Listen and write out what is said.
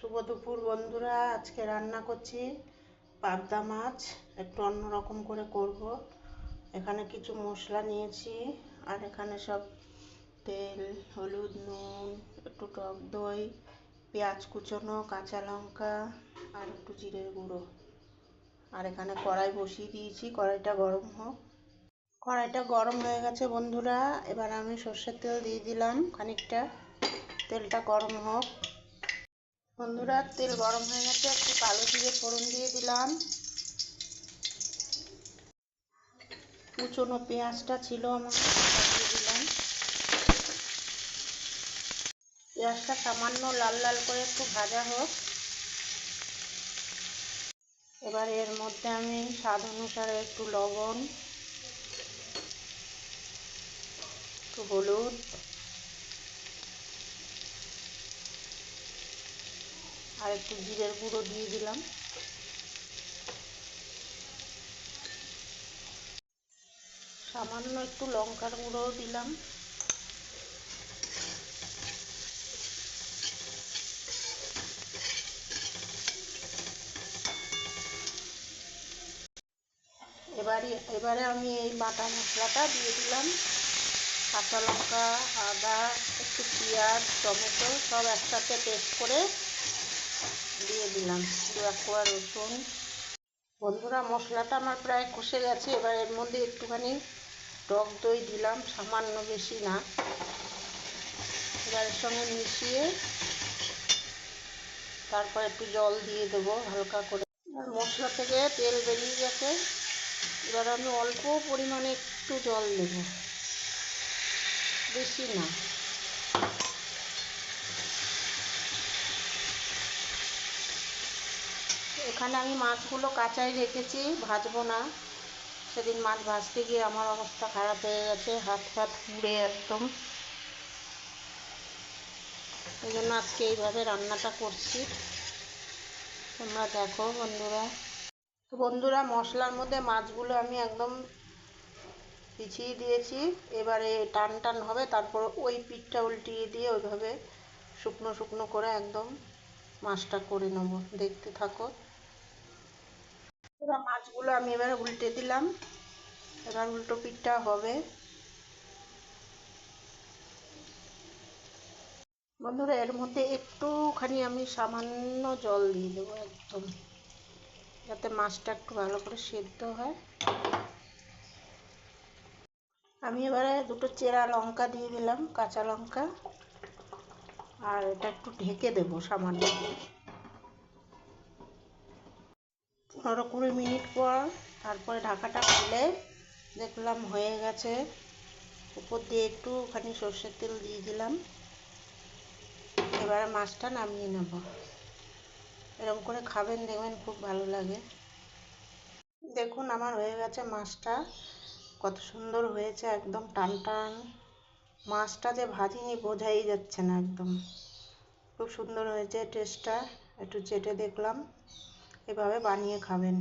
শুভ দুপুর বন্ধুরা। আজকে রান্না করছি পাবদা মাছ। একটু অন্যরকম করে করব। এখানে কিছু মশলা নিয়েছি। আর এখানে সব তেল, হলুদ, নুন, একটু টক দই, পেঁয়াজ কুচোনো, কাঁচা লঙ্কা আর একটু জিরের গুঁড়ো। আর এখানে কড়াই বসিয়ে দিয়েছি। কড়াইটা গরম হোক। কড়াইটা গরম হয়ে গেছে বন্ধুরা। এবার আমি সর্ষের তেল দিয়ে দিলাম খানিকটা। তেলটা গরম হোক। বন্ধুরা, তেল গরম হয়ে গেছে, একটু কালো জিরে ফোড়ন দিয়ে দিলাম। কুচনো পেঁয়াজটা ছিল আমার দিয়ে দিলাম। পেঁয়াজটা সামান্য লাল লাল করে একটু ভাজা হোক। এবার এর মধ্যে আমি স্বাদ অনুসারে একটু লবণ, একটু হলুদ আর একটু জিরের গুঁড়ো দিয়ে দিলাম। সামান্য একটু লঙ্কার গুঁড়োও দিলাম। এবারে এবারে আমি এই বাটা মশলাটা দিয়ে দিলাম। কাঁচা লঙ্কা, আদা, একটু পেঁয়াজ, টমেটো সব একসাথে পেস্ট করে দিয়ে দিলাম। দু কোয়া রসুন। বন্ধুরা, মশলাটা আমার প্রায় কষে গেছে। এবার এর মধ্যে একটুখানি টক দই দিলাম, সামান্য বেশি না। এবার এর সঙ্গে মিশিয়ে তারপর একটু জল দিয়ে দেবো হালকা করে। আর মশলা থেকে তেল বেরিয়ে গেছে। এবার আমি অল্প পরিমাণে একটু জল দেব। বেশি না। এখানে আমি মাছগুলো কাঁচাই রেখেছি, ভাজবো না। সেদিন মাছ ভাজতে গিয়ে আমার অবস্থা খারাপ হয়ে গেছে, হাত ফাত পুড়ে একদম। এই জন্য আজকে এইভাবে রান্নাটা করছি। তোমরা দেখো বন্ধুরা। বন্ধুরা, মশলার মধ্যে মাছগুলো আমি একদম পিছিয়ে দিয়েছি। এবারে টান টান হবে, তারপর ওই পিঠটা উল্টিয়ে দিয়ে ওইভাবে শুকনো শুকনো করে একদম মাছটা করে নেব। দেখতে থাকো। এবার মাছগুলো আমি এবার উল্টে দিলাম। এবার উল্টো পিঠটা হবে। বন্ধুরা, এর মধ্যে একটুখানি আমি সামান্য জল দিয়ে দেবো একদম, যাতে মাছটা একটু ভালো করে সেদ্ধ হয়। আমি এবারে দুটো চেরা লঙ্কা দিয়ে দিলাম, কাঁচা লঙ্কা। আর এটা একটু ঢেকে দেবো সামান্য। পনেরো কুড়ি মিনিট পর তারপরে ঢাকাটা খুলে দেখলাম হয়ে গেছে। উপর দিয়ে একটুখানি সর্ষের তেল দিয়ে দিলাম। এবারে মাছটা নামিয়ে নেব। এরকম করে খাবেন, দেখবেন খুব ভালো লাগে। দেখুন আমার হয়ে গেছে মাছটা। কত সুন্দর হয়েছে, একদম টান টান। মাছটা যে ভাজিনি বোঝাই যাচ্ছে না একদম। খুব সুন্দর হয়েছে টেস্টটা। একটু চেটে দেখলাম। এভাবে বানিয়ে খাবেন